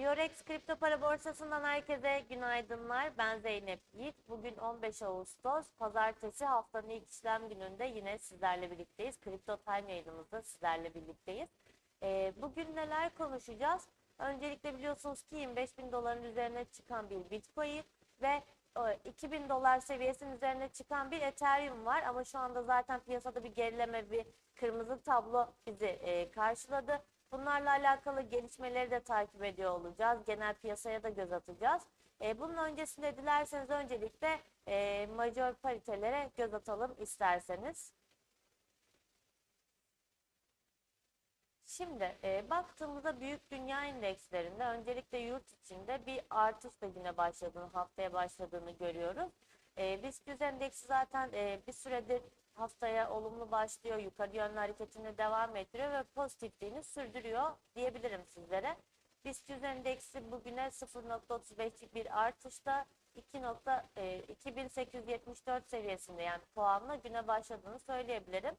Biorex kripto para borsasından herkese günaydınlar. Ben Zeynep Yiğit. Bugün 15 Ağustos Pazartesi haftanın ilk işlem gününde yine sizlerle birlikteyiz. Kripto Time yayınımızda sizlerle birlikteyiz. Ee, bugün neler konuşacağız? Öncelikle biliyorsunuz ki 25 bin doların üzerine çıkan bir Bitcoin ve e, 2000 dolar seviyesinin üzerine çıkan bir Ethereum var. Ama şu anda zaten piyasada bir gerileme, bir kırmızı tablo bizi e, karşıladı. Bunlarla alakalı gelişmeleri de takip ediyor olacağız. Genel piyasaya da göz atacağız. E, bunun öncesinde dilerseniz öncelikle e, major paritelere göz atalım isterseniz. Şimdi e, baktığımızda büyük dünya endekslerinde öncelikle yurt içinde bir artışla güne başladığını, haftaya başladığını görüyoruz. E, BIST 100 endeksi zaten e, bir süredir haftaya olumlu başlıyor, yukarı yönlü hareketini devam ettiriyor ve pozitifliğini sürdürüyor diyebilirim sizlere. BIST 100 endeksi bugüne 0.35'lik bir artışta 2.2874 seviyesinde yani puanla güne başladığını söyleyebilirim.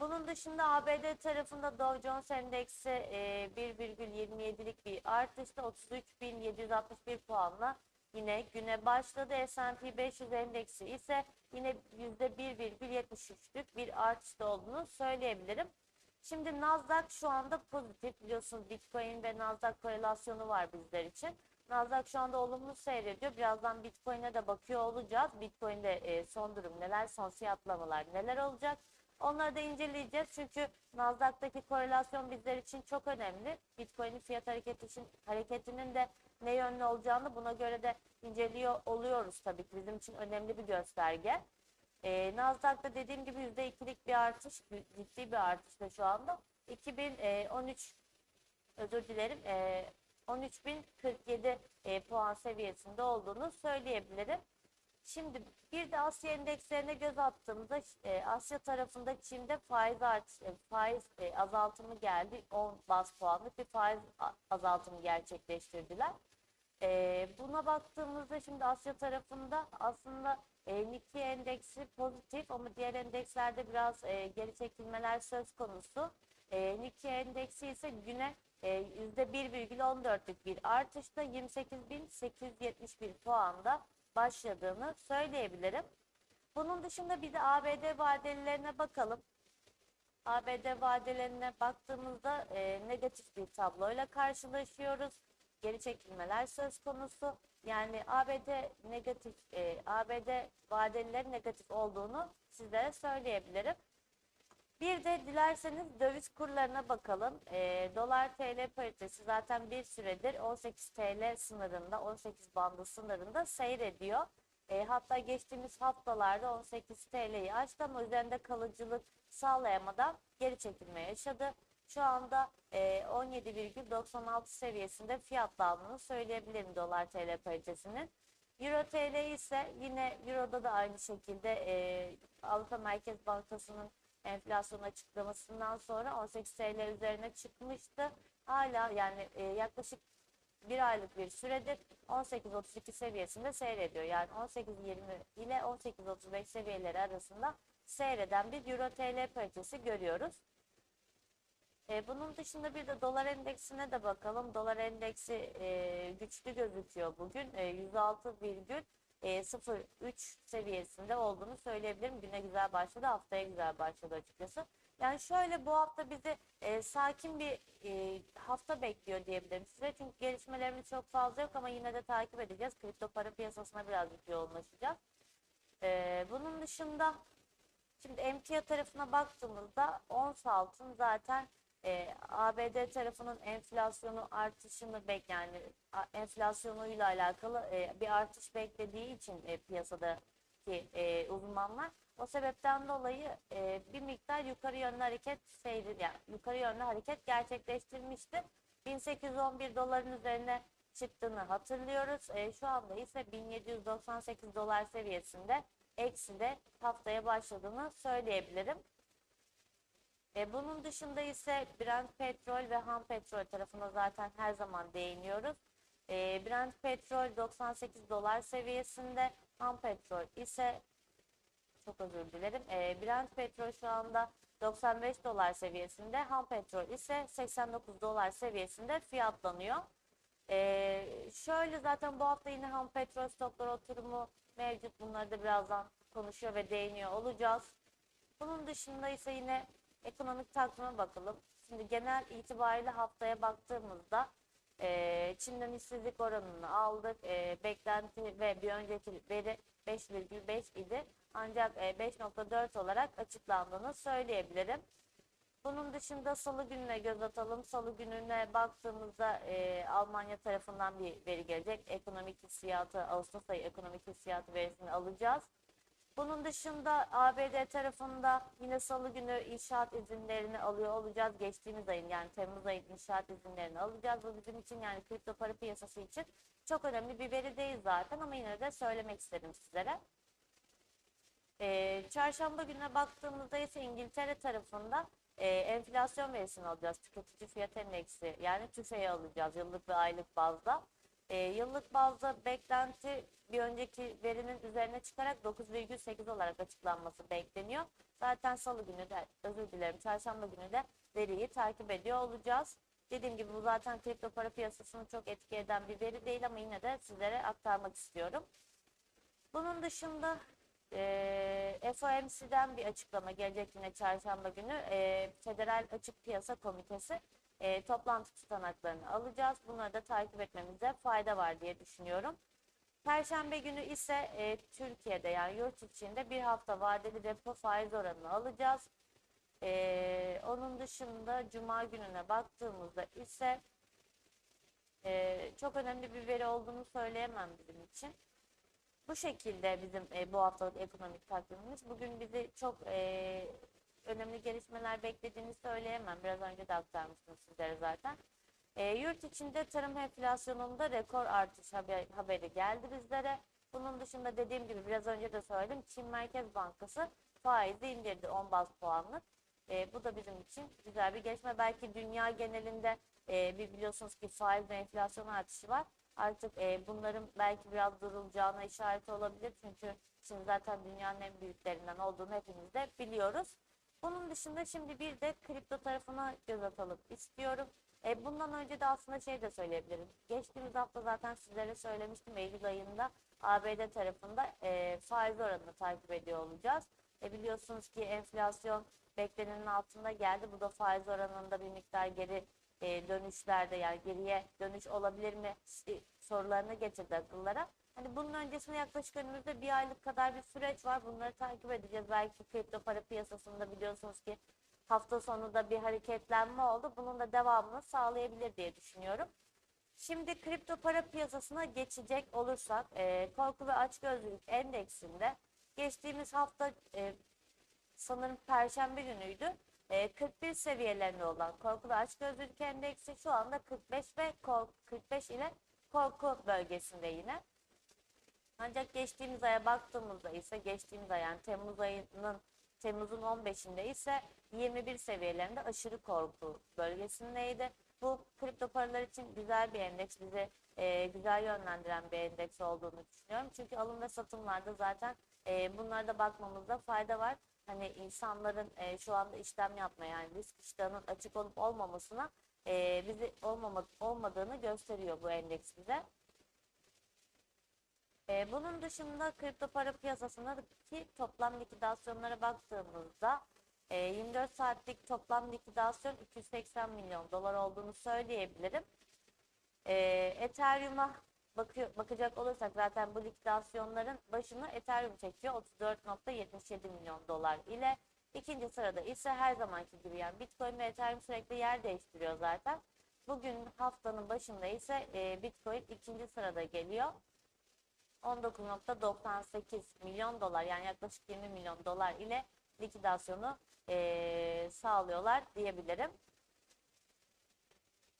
Bunun dışında ABD tarafında Dow Jones Endeksi e, 1,27'lik bir artışta 33.761 puanla yine güne başladı. S&P 500 endeksi ise yine %1,73'lük bir artışta olduğunu söyleyebilirim. Şimdi Nasdaq şu anda pozitif. Biliyorsunuz Bitcoin ve Nasdaq korelasyonu var bizler için. Nasdaq şu anda olumlu seyrediyor. Birazdan Bitcoin'e de bakıyor olacağız. Bitcoin'de e, son durum neler, son fiyatlamalar neler olacak? Onları da inceleyeceğiz çünkü Nasdaq'taki korelasyon bizler için çok önemli. Bitcoin'in fiyat hareketi için, hareketinin de ne yönlü olacağını buna göre de inceliyor oluyoruz tabii ki bizim için önemli bir gösterge. Ee, Nasdaq'ta dediğim gibi %2'lik bir artış, ciddi bir artışta şu anda. 2013 özür dilerim e, 13.047 e, puan seviyesinde olduğunu söyleyebilirim. Şimdi bir de Asya endekslerine göz attığımızda e, Asya tarafında Çin'de faiz artış, e, faiz e, azaltımı geldi. 10 bas puanlık bir faiz azaltımı gerçekleştirdiler. E, buna baktığımızda şimdi Asya tarafında aslında e, Nikkei endeksi pozitif ama diğer endekslerde biraz e, geri çekilmeler söz konusu. E, Nikkei endeksi ise güne e, %1,14'lük bir artışta 28.871 puanda başladığını söyleyebilirim. Bunun dışında bir de ABD vadelilerine bakalım. ABD vadelerine baktığımızda e, negatif bir tabloyla karşılaşıyoruz. Geri çekilmeler söz konusu. Yani ABD negatif, e, ABD vadelilerin negatif olduğunu sizlere söyleyebilirim. Bir de dilerseniz döviz kurlarına bakalım. E, dolar TL paritesi zaten bir süredir 18 TL sınırında, 18 bandı sınırında seyrediyor. E, hatta geçtiğimiz haftalarda 18 TL'yi aştı ama üzerinde kalıcılık sağlayamadan geri çekilme yaşadı. Şu anda e, 17,96 seviyesinde fiyatlandığını söyleyebilirim dolar TL paritesinin. Euro TL ise yine Euro'da da aynı şekilde e, Avrupa Merkez Bankası'nın enflasyon açıklamasından sonra 18 TL üzerine çıkmıştı. Hala yani e, yaklaşık bir aylık bir süredir 18.32 seviyesinde seyrediyor. Yani 18.20 ile 18.35 seviyeleri arasında seyreden bir Euro TL paritesi görüyoruz. E, bunun dışında bir de dolar endeksine de bakalım. Dolar endeksi e, güçlü gözüküyor bugün. E, 106,03 seviyesinde olduğunu söyleyebilirim. Güne güzel başladı, haftaya güzel başladı açıkçası. Yani şöyle bu hafta bizi e, sakin bir e, hafta bekliyor diyebilirim size. Çünkü gelişmelerimiz çok fazla yok ama yine de takip edeceğiz. Kripto para piyasasına birazcık yoğunlaşacağız. E, bunun dışında şimdi emtia tarafına baktığımızda ons altın zaten e, ABD tarafının enflasyonu artışını bek yani enflasyonuyla alakalı e, bir artış beklediği için e, piyasadaki e, uzmanlar o sebepten dolayı e, bir miktar yukarı yönlü hareket seyri yani yukarı yönlü hareket gerçekleştirmişti. 1811 doların üzerine çıktığını hatırlıyoruz. E, şu anda ise 1798 dolar seviyesinde eksi de haftaya başladığını söyleyebilirim. E, bunun dışında ise Brent petrol ve ham petrol tarafına zaten her zaman değiniyoruz. E, Brent petrol 98 dolar seviyesinde, ham petrol ise çok özür dilerim. E, Brent petrol şu anda 95 dolar seviyesinde, ham petrol ise 89 dolar seviyesinde fiyatlanıyor. Ee, şöyle zaten bu hafta yine ham petrol stokları oturumu mevcut. Bunları da birazdan konuşuyor ve değiniyor olacağız. Bunun dışında ise yine ekonomik takvime bakalım. Şimdi genel itibariyle haftaya baktığımızda e, Çin'den işsizlik oranını aldık. E, beklenti ve bir önceki veri 5,5 idi. Ancak e, 5.4 olarak açıklandığını söyleyebilirim. Bunun dışında salı gününe göz atalım. Salı gününe baktığımızda e, Almanya tarafından bir veri gelecek. Ekonomik hissiyatı, Ağustos ayı ekonomik hissiyatı verisini alacağız. Bunun dışında ABD tarafında yine salı günü inşaat izinlerini alıyor olacağız. Geçtiğimiz ayın yani Temmuz ayın inşaat izinlerini alacağız. Bu bizim için yani kripto para piyasası için çok önemli bir veri değil zaten ama yine de söylemek istedim sizlere. Ee, çarşamba gününe baktığımızda ise İngiltere tarafında e, enflasyon verisini alacağız. Tüketici fiyat endeksi yani TÜFE'yi alacağız yıllık ve aylık bazda. E, yıllık bazda beklenti bir önceki verinin üzerine çıkarak 9,8 olarak açıklanması bekleniyor. Zaten salı günü de özür dilerim çarşamba günü de veriyi takip ediyor olacağız. Dediğim gibi bu zaten kripto para piyasasını çok etki eden bir veri değil ama yine de sizlere aktarmak istiyorum. Bunun dışında e, FOMC'den bir açıklama gelecek yine çarşamba günü. E, Federal Açık Piyasa Komitesi e, toplantı tutanaklarını alacağız. Bunları da takip etmemize fayda var diye düşünüyorum. Perşembe günü ise e, Türkiye'de yani yurt içinde bir hafta vadeli repo faiz oranını alacağız. E, onun dışında Cuma gününe baktığımızda ise e, çok önemli bir veri olduğunu söyleyemem bizim için. Bu şekilde bizim e, bu haftalık ekonomik takvimimiz. Bugün bizi çok e, önemli gelişmeler beklediğini söyleyemem. Biraz önce de aktarmıştım sizlere zaten. E, yurt içinde tarım enflasyonunda rekor artış haber, haberi geldi bizlere. Bunun dışında dediğim gibi biraz önce de söyledim. Çin Merkez Bankası faizi indirdi 10 baz puanlık. E, bu da bizim için güzel bir gelişme. Belki dünya genelinde e, bir biliyorsunuz ki faiz ve enflasyon artışı var. Artık e, bunların belki biraz durulacağına işaret olabilir. Çünkü Çin zaten dünyanın en büyüklerinden olduğunu hepimiz de biliyoruz. Bunun dışında şimdi bir de kripto tarafına göz atalım istiyorum. E, bundan önce de aslında şey de söyleyebilirim. Geçtiğimiz hafta zaten sizlere söylemiştim Eylül ayında ABD tarafında e, faiz oranını takip ediyor olacağız. E, biliyorsunuz ki enflasyon beklenenin altında geldi. Bu da faiz oranında bir miktar geri e, dönüşlerde yani geriye dönüş olabilir mi e, sorularını getirdi akıllara. Hani bunun öncesinde yaklaşık önümüzde bir aylık kadar bir süreç var. Bunları takip edeceğiz. Belki kripto para piyasasında biliyorsunuz ki hafta sonu da bir hareketlenme oldu. Bunun da devamını sağlayabilir diye düşünüyorum. Şimdi kripto para piyasasına geçecek olursak e, korku ve açgözlülük endeksinde geçtiğimiz hafta e, sanırım perşembe günüydü. E, 41 seviyelerinde olan korku ve açgözlülük endeksi şu anda 45 ve 45 ile korku bölgesinde yine. Ancak geçtiğimiz aya baktığımızda ise geçtiğimiz ay yani Temmuz ayının Temmuz'un 15'inde ise 21 seviyelerinde aşırı korku bölgesindeydi. Bu kripto paralar için güzel bir endeks, bizi e, güzel yönlendiren bir endeks olduğunu düşünüyorum. Çünkü alım ve satımlarda zaten e, bunlarda bakmamızda fayda var. Hani insanların e, şu anda işlem yapmaya yani risk iştahının açık olup olmamasına e, bizi olmama, olmadığını gösteriyor bu endeks bize. E, bunun dışında kripto para piyasasındaki toplam likidasyonlara baktığımızda e, 24 saatlik toplam likidasyon 280 milyon dolar olduğunu söyleyebilirim. E, Ethereum'a bakacak olursak zaten bu likidasyonların başını Ethereum çekiyor 34.77 milyon dolar ile. ikinci sırada ise her zamanki gibi yani Bitcoin ve Ethereum sürekli yer değiştiriyor zaten. Bugün haftanın başında ise e, Bitcoin ikinci sırada geliyor. 19.98 milyon dolar yani yaklaşık 20 milyon dolar ile likidasyonu e, sağlıyorlar diyebilirim.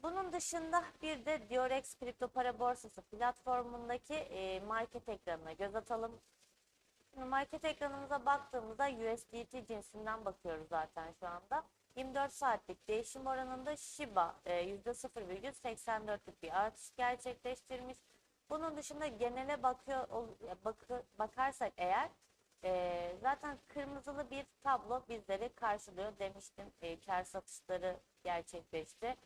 Bunun dışında bir de Diorex kripto para borsası platformundaki e, market ekranına göz atalım. Şimdi market ekranımıza baktığımızda USDT cinsinden bakıyoruz zaten şu anda. 24 saatlik değişim oranında Shiba e, %0,84'lük bir artış gerçekleştirmiş. Bunun dışında genele bakıyor bak, bakarsak eğer e, zaten kırmızılı bir tablo bizleri karşılıyor demiştim. E, kar satışları gerçekleşti.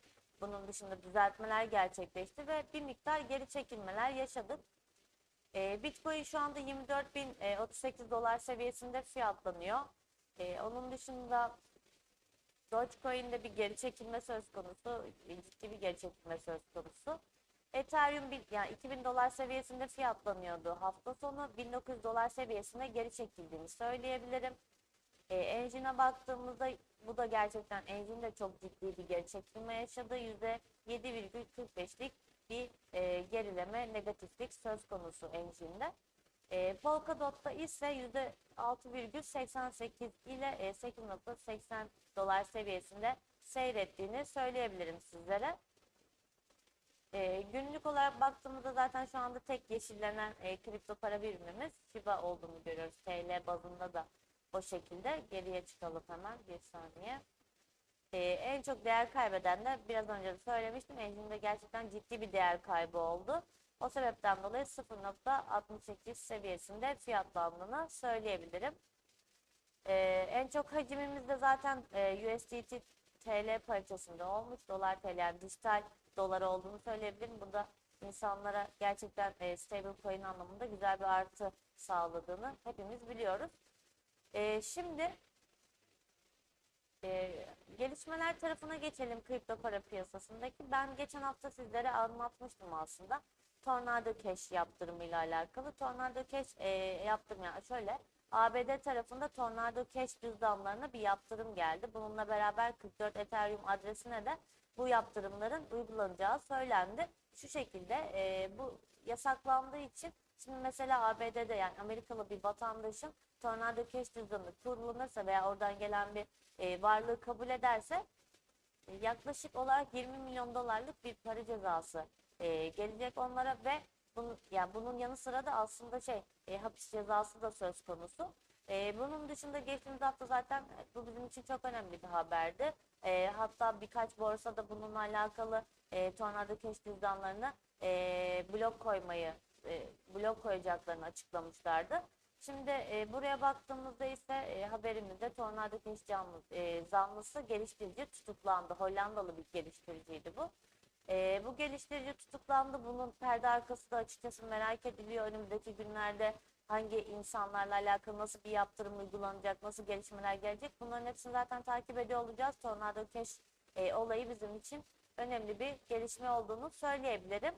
bunun dışında düzeltmeler gerçekleşti ve bir miktar geri çekilmeler yaşadık. E, Bitcoin şu anda 24.038 dolar seviyesinde fiyatlanıyor. E, onun dışında Dogecoin'de bir geri çekilme söz konusu, ciddi bir geri çekilme söz konusu. Ethereum bir, yani 2000 dolar seviyesinde fiyatlanıyordu hafta sonu 1900 dolar seviyesine geri çekildiğini söyleyebilirim. E, Engine'e baktığımızda bu da gerçekten Engine de çok ciddi bir geri çekilme yaşadı. %7,45'lik bir e, gerileme negatiflik söz konusu Engine'de. E, Polkadot'ta ise %6,88 ile e, 8.80 dolar seviyesinde seyrettiğini söyleyebilirim sizlere. E, günlük olarak baktığımızda zaten şu anda tek yeşillenen e, kripto para birimimiz Shiba olduğunu görüyoruz. TL bazında da o şekilde. Geriye çıkalım hemen bir saniye. E, en çok değer kaybeden de biraz önce de söylemiştim. Engine'de gerçekten ciddi bir değer kaybı oldu. O sebepten dolayı 0.68 seviyesinde fiyatlandığını söyleyebilirim. E, en çok hacimimiz de zaten e, USDT TL paritesinde olmuş. Dolar TL yani dijital dolar olduğunu söyleyebilirim. Burada insanlara gerçekten e, stable coin anlamında güzel bir artı sağladığını hepimiz biliyoruz. E, şimdi e, gelişmeler tarafına geçelim kripto para piyasasındaki. Ben geçen hafta sizlere anlatmıştım aslında. Tornado Cash yaptırımıyla alakalı. Tornado Cash e, yaptırım yani şöyle ABD tarafında Tornado Cash cüzdanlarına bir yaptırım geldi. Bununla beraber 44 Ethereum adresine de bu yaptırımların uygulanacağı söylendi. Şu şekilde e, bu yasaklandığı için şimdi mesela ABD'de yani Amerikalı bir vatandaşın Tornado Cash cüzdanı kullanırsa veya oradan gelen bir e, varlığı kabul ederse e, yaklaşık olarak 20 milyon dolarlık bir para cezası e, gelecek onlara ve bunun, yani bunun yanı sıra da aslında şey e, hapis cezası da söz konusu. E, bunun dışında geçtiğimiz hafta zaten e, bu bizim için çok önemli bir haberdi. E, hatta birkaç borsada bununla alakalı e, Tornado Cash cüzdanlarına e, blok koymayı, e, blok koyacaklarını açıklamışlardı. Şimdi e, buraya baktığımızda ise e, haberimizde Tornado Cash canlı, e, zanlısı geliştirici tutuklandı. Hollandalı bir geliştiriciydi bu. E, bu geliştirici tutuklandı. Bunun perde arkası da açıkçası merak ediliyor. Önümüzdeki günlerde hangi insanlarla alakalı nasıl bir yaptırım uygulanacak, nasıl gelişmeler gelecek bunların hepsini zaten takip ediyor olacağız. Tornado Cash e, olayı bizim için önemli bir gelişme olduğunu söyleyebilirim.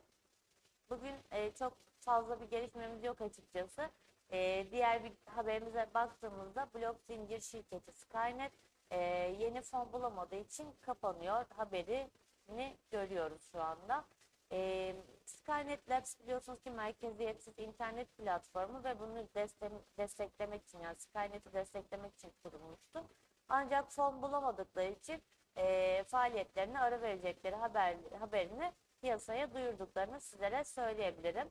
Bugün e, çok fazla bir gelişmemiz yok açıkçası. E, diğer bir haberimize baktığımızda blok zincir şirketi Skynet e, yeni fon bulamadığı için kapanıyor haberini görüyoruz şu anda. E, Skynet Labs biliyorsunuz ki merkeziyetsiz internet platformu ve bunu desteklemek için yani Skynet'i desteklemek için kurulmuştu. Ancak fon bulamadıkları için e, faaliyetlerine ara verecekleri haber, haberini piyasaya duyurduklarını sizlere söyleyebilirim.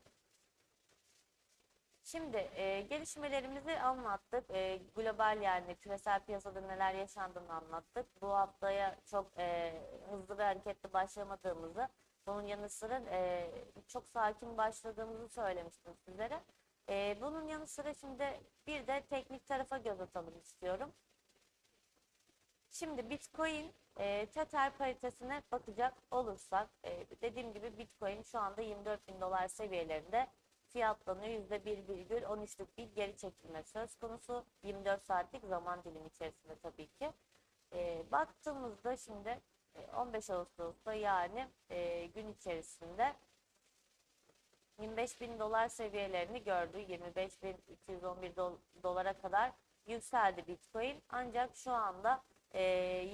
Şimdi e, gelişmelerimizi anlattık. E, global yani küresel piyasada neler yaşandığını anlattık. Bu haftaya çok e, hızlı ve hareketli başlamadığımızı, bunun yanı sıra e, çok sakin başladığımızı söylemiştim sizlere. E, bunun yanı sıra şimdi bir de teknik tarafa göz atalım istiyorum. Şimdi Bitcoin e, Tether paritesine bakacak olursak e, dediğim gibi Bitcoin şu anda 24 bin dolar seviyelerinde fiyatlanıyor. %1,13'lük bir geri çekilme söz konusu. 24 saatlik zaman dilimi içerisinde tabii ki. E, baktığımızda şimdi 15 Ağustos'ta yani e, gün içerisinde 25 bin dolar seviyelerini gördü. 25 bin 211 dolara kadar yükseldi Bitcoin. Ancak şu anda e,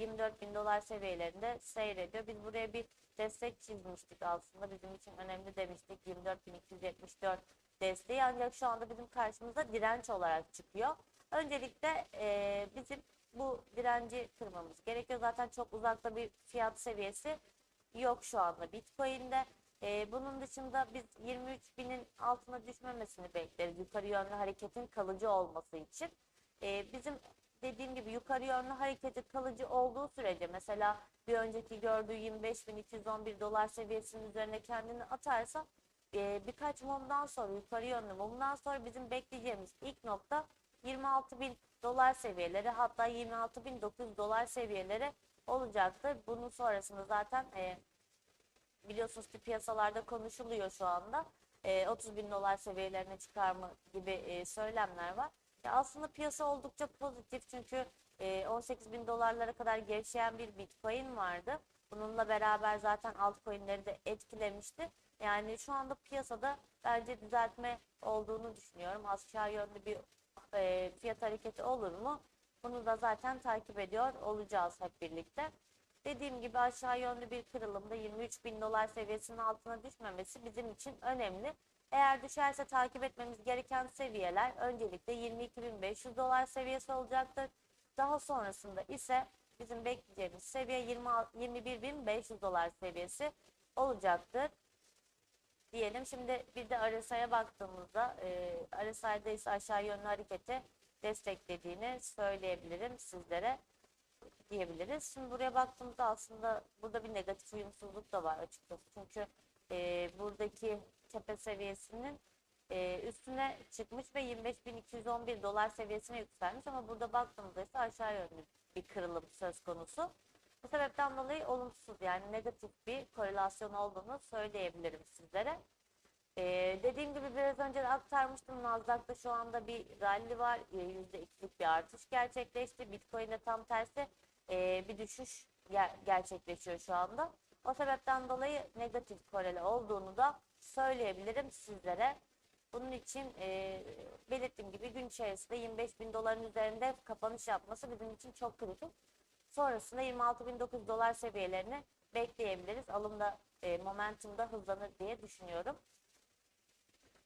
24 bin dolar seviyelerinde seyrediyor. Biz buraya bir destek çizmiştik aslında. Bizim için önemli demiştik. 24.274 desteği ancak şu anda bizim karşımıza direnç olarak çıkıyor. Öncelikle e, bizim bu direnci kırmamız gerekiyor. Zaten çok uzakta bir fiyat seviyesi yok şu anda Bitcoin'de. E, bunun dışında biz 23 binin altına düşmemesini bekleriz. Yukarı yönlü hareketin kalıcı olması için. E, bizim dediğim gibi yukarı yönlü hareketi kalıcı olduğu sürece mesela bir önceki gördüğü 25.211 dolar seviyesinin üzerine kendini atarsa e, birkaç mumdan sonra yukarı yönlü mumdan sonra bizim bekleyeceğimiz ilk nokta 26.000 dolar seviyeleri hatta 26.900 dolar seviyeleri olacaktır. Bunun sonrasında zaten e, biliyorsunuz ki piyasalarda konuşuluyor şu anda. E, 30 bin dolar seviyelerine çıkar mı gibi e, söylemler var. Ya aslında piyasa oldukça pozitif çünkü e, 18 bin dolarlara kadar gevşeyen bir bitcoin vardı. Bununla beraber zaten altcoin'leri de etkilemişti. Yani şu anda piyasada bence düzeltme olduğunu düşünüyorum. Aşağı yönlü bir e, fiyat hareketi olur mu? Bunu da zaten takip ediyor olacağız hep birlikte. Dediğim gibi aşağı yönlü bir kırılımda 23 bin dolar seviyesinin altına düşmemesi bizim için önemli. Eğer düşerse takip etmemiz gereken seviyeler öncelikle 22.500 dolar seviyesi olacaktır. Daha sonrasında ise bizim bekleyeceğimiz seviye 20 21.500 dolar seviyesi olacaktır diyelim. Şimdi bir de RSI'ye baktığımızda e, RSI'de ise aşağı yönlü hareketi desteklediğini söyleyebilirim sizlere diyebiliriz. Şimdi buraya baktığımızda aslında burada bir negatif uyumsuzluk da var açıkçası. Çünkü e, buradaki tepe seviyesinin e, üstüne çıkmış ve 25.211 dolar seviyesine yükselmiş ama burada baktığımızda ise aşağı yönlü bir kırılım söz konusu. Bu sebepten dolayı olumsuz yani negatif bir korelasyon olduğunu söyleyebilirim sizlere. Ee, dediğim gibi biraz önce de aktarmıştım. Nasdaq'ta şu anda bir rally var. Ee, %2'lik bir artış gerçekleşti. Bitcoin'de tam tersi e, bir düşüş ger- gerçekleşiyor şu anda. O sebepten dolayı negatif korele olduğunu da söyleyebilirim sizlere. Bunun için e, belirttiğim gibi gün içerisinde 25 bin doların üzerinde kapanış yapması bizim için çok kritik. Sonrasında 26.900 dolar seviyelerini bekleyebiliriz. Alımda e, momentumda hızlanır diye düşünüyorum.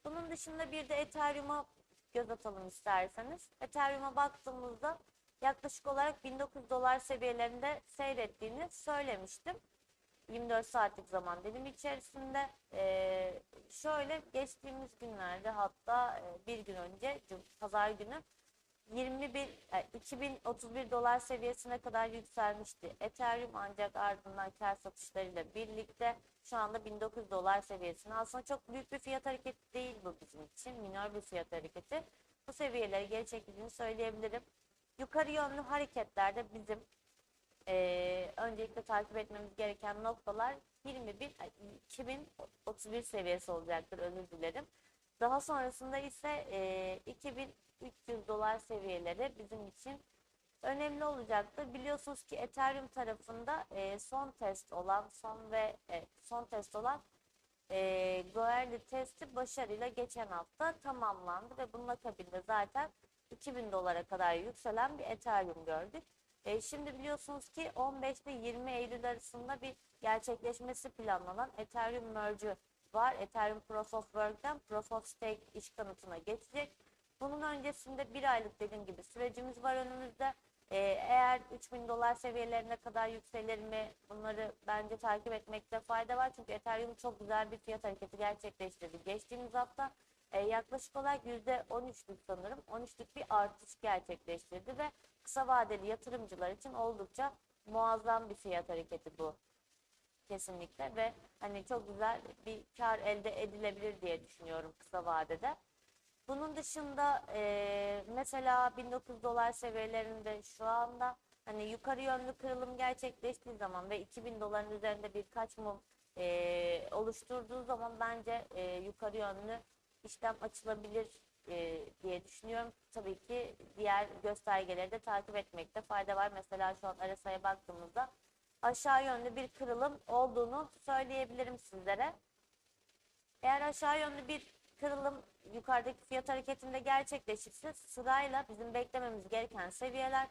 Bunun dışında bir de Ethereum'a göz atalım isterseniz. Ethereum'a baktığımızda yaklaşık olarak 1900 dolar seviyelerinde seyrettiğini söylemiştim. 24 saatlik zaman dilimi içerisinde e, şöyle geçtiğimiz günlerde hatta e, bir gün önce pazar günü 21 e, 2031 dolar seviyesine kadar yükselmişti. Ethereum ancak ardından kar satışlarıyla birlikte şu anda 1900 dolar seviyesine. Aslında çok büyük bir fiyat hareketi değil bu bizim için. Minor bir fiyat hareketi. Bu seviyeleri geri çekildiğini söyleyebilirim. Yukarı yönlü hareketlerde bizim e, öncelikle takip etmemiz gereken noktalar 21 ay, 2031 seviyesi olacaktır özür dilerim. Daha sonrasında ise e, 2300 dolar seviyeleri bizim için önemli olacaktır. Biliyorsunuz ki Ethereum tarafında e, son test olan son ve e, son test olan e, Goerli testi başarıyla geçen hafta tamamlandı ve bunun akabinde zaten 2000 dolara kadar yükselen bir Ethereum gördük. E, şimdi biliyorsunuz ki 15 ile 20 Eylül arasında bir gerçekleşmesi planlanan Ethereum merge'ü var. Ethereum Proof of Work'ten Proof of Stake iş kanıtına geçecek. Bunun öncesinde bir aylık dediğim gibi sürecimiz var önümüzde. Ee, eğer 3000 dolar seviyelerine kadar yükselir mi bunları bence takip etmekte fayda var. Çünkü Ethereum çok güzel bir fiyat hareketi gerçekleştirdi. Geçtiğimiz hafta e, yaklaşık olarak %13'lük sanırım 13'lük bir artış gerçekleştirdi ve kısa vadeli yatırımcılar için oldukça muazzam bir fiyat hareketi bu kesinlikle ve hani çok güzel bir kar elde edilebilir diye düşünüyorum kısa vadede. Bunun dışında e, mesela 1900 dolar seviyelerinde şu anda hani yukarı yönlü kırılım gerçekleştiği zaman ve 2000 doların üzerinde birkaç mum e, oluşturduğu zaman bence e, yukarı yönlü işlem açılabilir e, diye düşünüyorum. Tabii ki diğer göstergeleri de takip etmekte fayda var. Mesela şu an RSI'ye baktığımızda aşağı yönlü bir kırılım olduğunu söyleyebilirim sizlere. Eğer aşağı yönlü bir kırılım yukarıdaki fiyat hareketinde gerçekleşirse sırayla bizim beklememiz gereken seviyeler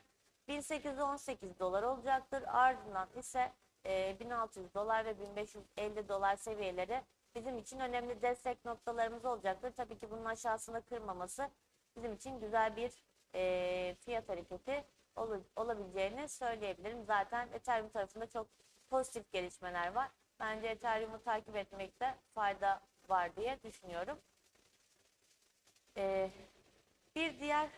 1818 dolar olacaktır. Ardından ise e, 1600 dolar ve 1550 dolar seviyeleri bizim için önemli destek noktalarımız olacaktır. Tabii ki bunun aşağısına kırmaması bizim için güzel bir e, fiyat hareketi ol- olabileceğini söyleyebilirim. Zaten Ethereum tarafında çok pozitif gelişmeler var. Bence Ethereum'u takip etmekte fayda var diye düşünüyorum. Ee, bir diğer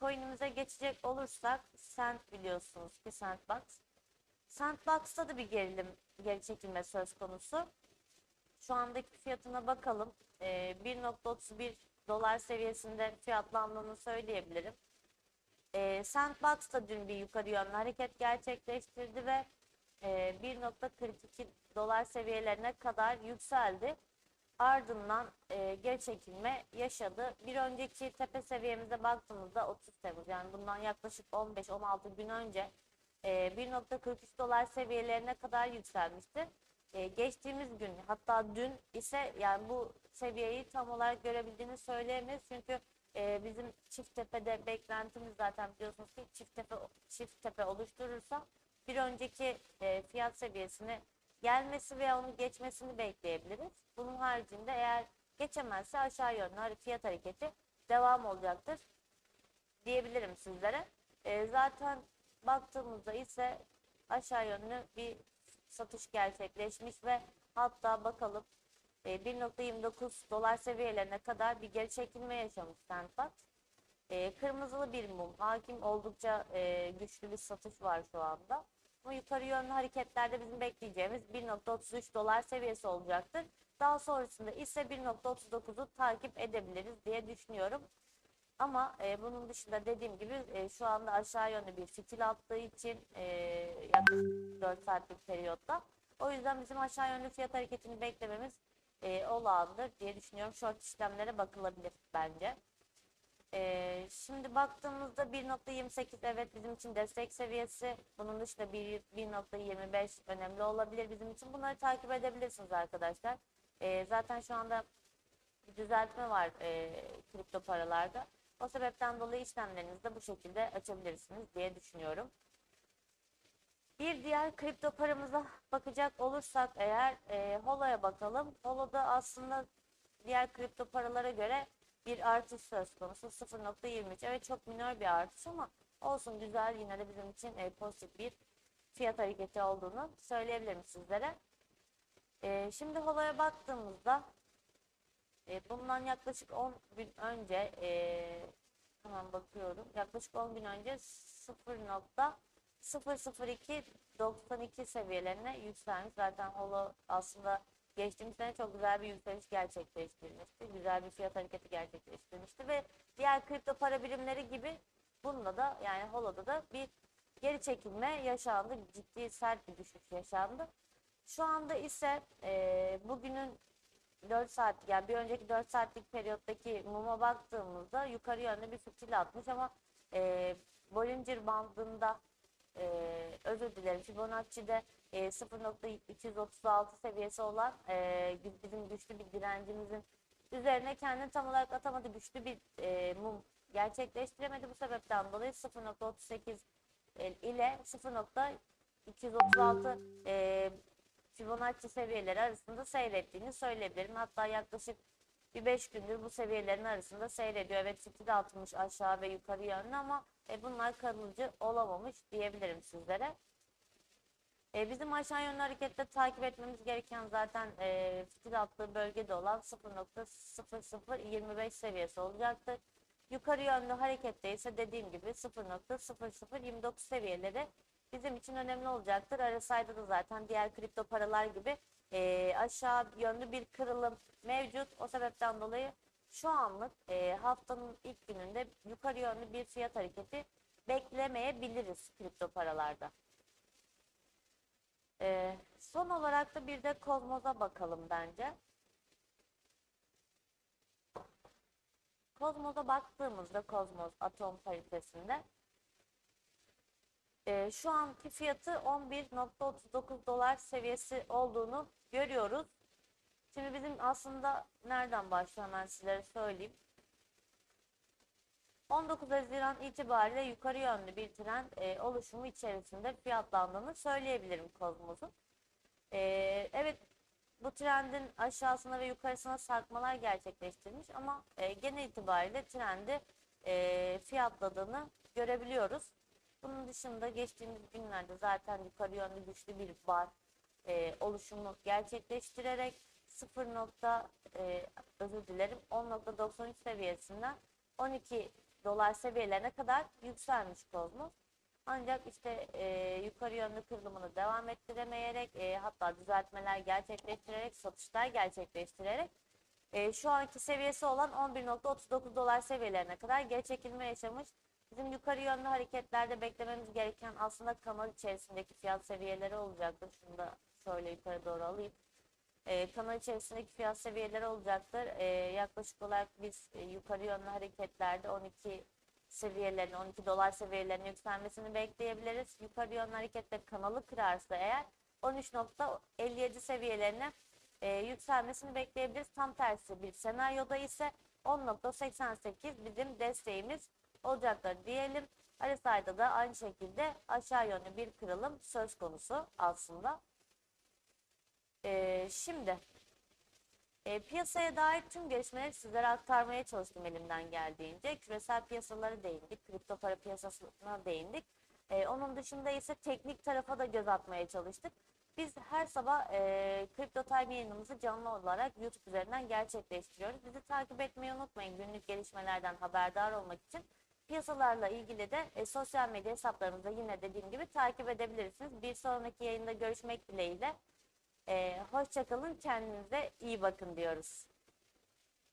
coin'imize geçecek olursak Sand biliyorsunuz ki Sandbox. Sandbox'ta da bir gerilim, geri çekilme söz konusu. Şu andaki fiyatına bakalım. Ee, 1.31 dolar seviyesinde fiyatlandığını söyleyebilirim. Ee, Sandbox da dün bir yukarı yönlü hareket gerçekleştirdi ve e, 1.42 dolar seviyelerine kadar yükseldi. Ardından e, geri çekilme yaşadı. Bir önceki tepe seviyemize baktığımızda 30 Temmuz yani bundan yaklaşık 15-16 gün önce e, 1.43 dolar seviyelerine kadar yükselmişti. E, geçtiğimiz gün hatta dün ise yani bu seviyeyi tam olarak görebildiğini söyleyemeyiz. Çünkü e, bizim çift tepede beklentimiz zaten biliyorsunuz ki çift tepe çift tepe oluşturursa bir önceki e, fiyat seviyesine gelmesi veya onu geçmesini bekleyebiliriz. Bunun haricinde eğer geçemezse aşağı yönlü fiyat hareketi devam olacaktır diyebilirim sizlere. E, zaten baktığımızda ise aşağı yönlü bir satış gerçekleşmiş ve hatta bakalım e, 1.29 dolar seviyelerine kadar bir geri çekilme yaşamış Senfat. E, kırmızılı bir mum hakim oldukça e, güçlü bir satış var şu anda. Ama yukarı yönlü hareketlerde bizim bekleyeceğimiz 1.33 dolar seviyesi olacaktır. Daha sonrasında ise 1.39'u takip edebiliriz diye düşünüyorum. Ama e, bunun dışında dediğim gibi e, şu anda aşağı yönlü bir fitil attığı için e, yaklaşık 4 saatlik periyotta. O yüzden bizim aşağı yönlü fiyat hareketini beklememiz e, olağandır diye düşünüyorum. Short işlemlere bakılabilir bence. E, şimdi baktığımızda 1.28 evet bizim için destek seviyesi. Bunun dışında 1 1.25 önemli olabilir bizim için. Bunları takip edebilirsiniz arkadaşlar. E, zaten şu anda bir düzeltme var e, kripto paralarda. O sebepten dolayı işlemlerinizi de bu şekilde açabilirsiniz diye düşünüyorum. Bir diğer kripto paramıza bakacak olursak eğer e, Holo'ya bakalım. Holo'da aslında diğer kripto paralara göre bir artış söz konusu 0.23. Evet çok minor bir artış ama olsun güzel yine de bizim için e, pozitif bir fiyat hareketi olduğunu söyleyebilirim sizlere. E, şimdi Holo'ya baktığımızda e, bundan yaklaşık 10 gün önce e, hemen bakıyorum. Yaklaşık 10 gün önce 0.00292 seviyelerine yükselmiş. Zaten Holo aslında geçtiğimiz sene çok güzel bir yükseliş gerçekleştirmişti. Güzel bir fiyat hareketi gerçekleştirmişti ve diğer kripto para birimleri gibi bunda da yani Holo'da da bir geri çekilme yaşandı. Ciddi sert bir düşüş yaşandı. Şu anda ise e, bugünün 4 saat yani bir önceki 4 saatlik periyottaki muma baktığımızda yukarı yönlü bir fitil atmış ama e, Bollinger bandında e, özür dilerim Fibonacci'de e, 0.236 seviyesi olan e, bizim güçlü bir direncimizin üzerine kendini tam olarak atamadı güçlü bir e, mum gerçekleştiremedi bu sebepten dolayı 0.38 e, ile 0.236 e, Fibonacci seviyeleri arasında seyrettiğini söyleyebilirim. Hatta yaklaşık bir 5 gündür bu seviyelerin arasında seyrediyor. Evet fitil atmış aşağı ve yukarı yönlü ama e, bunlar kalıcı olamamış diyebilirim sizlere. E, bizim aşağı yönlü harekette takip etmemiz gereken zaten e, fitil attığı bölgede olan 0.0025 seviyesi olacaktır. Yukarı yönlü harekette ise dediğim gibi 0.0029 seviyeleri bizim için önemli olacaktır. RSI'da da zaten diğer kripto paralar gibi e, aşağı yönlü bir kırılım mevcut. O sebepten dolayı şu anlık e, haftanın ilk gününde yukarı yönlü bir fiyat hareketi beklemeyebiliriz kripto paralarda. E, son olarak da bir de Kozmos'a bakalım bence. Kozmos'a baktığımızda Kozmos atom paritesinde e, şu anki fiyatı 11.39 dolar seviyesi olduğunu görüyoruz. Şimdi bizim aslında nereden başlıyor hemen sizlere söyleyeyim. 19 Haziran itibariyle yukarı yönlü bir trend e, oluşumu içerisinde fiyatlandığını söyleyebilirim Kozmos'un. E, evet bu trendin aşağısına ve yukarısına sarkmalar gerçekleştirmiş ama e, genel itibariyle trendi e, fiyatladığını görebiliyoruz. Bunun dışında geçtiğimiz günlerde zaten yukarı yönlü güçlü bir bar e, oluşumu gerçekleştirerek 0. Nokta, e, özür dilerim 10.93 seviyesinden 12 dolar seviyelerine kadar yükselmiş Kozmos. Ancak işte e, yukarı yönlü kırılımını devam ettiremeyerek e, hatta düzeltmeler gerçekleştirerek satışlar gerçekleştirerek e, şu anki seviyesi olan 11.39 dolar seviyelerine kadar geri çekilme yaşamış. Bizim yukarı yönlü hareketlerde beklememiz gereken aslında kanal içerisindeki fiyat seviyeleri olacaktır. Şunu da şöyle yukarı doğru alayım. E, kanal içerisindeki fiyat seviyeleri olacaktır. E, yaklaşık olarak biz e, yukarı yönlü hareketlerde 12 seviyelerini, 12 dolar seviyelerinin yükselmesini bekleyebiliriz. Yukarı yönlü harekette kanalı kırarsa eğer 13.57 seviyelerine e, yükselmesini bekleyebiliriz. Tam tersi bir senaryoda ise 10.88 bizim desteğimiz olacaktır diyelim. RSI'da da aynı şekilde aşağı yönlü bir kırılım söz konusu aslında. E, şimdi e, piyasaya dair tüm gelişmeleri sizlere aktarmaya çalıştım elimden geldiğince. Küresel piyasalara değindik, kripto para piyasasına değindik. E, onun dışında ise teknik tarafa da göz atmaya çalıştık. Biz her sabah e, Crypto Time yayınımızı canlı olarak YouTube üzerinden gerçekleştiriyoruz. Bizi takip etmeyi unutmayın günlük gelişmelerden haberdar olmak için. Piyasalarla ilgili de e, sosyal medya hesaplarımızda yine dediğim gibi takip edebilirsiniz. Bir sonraki yayında görüşmek dileğiyle. E, hoşçakalın, kendinize iyi bakın diyoruz.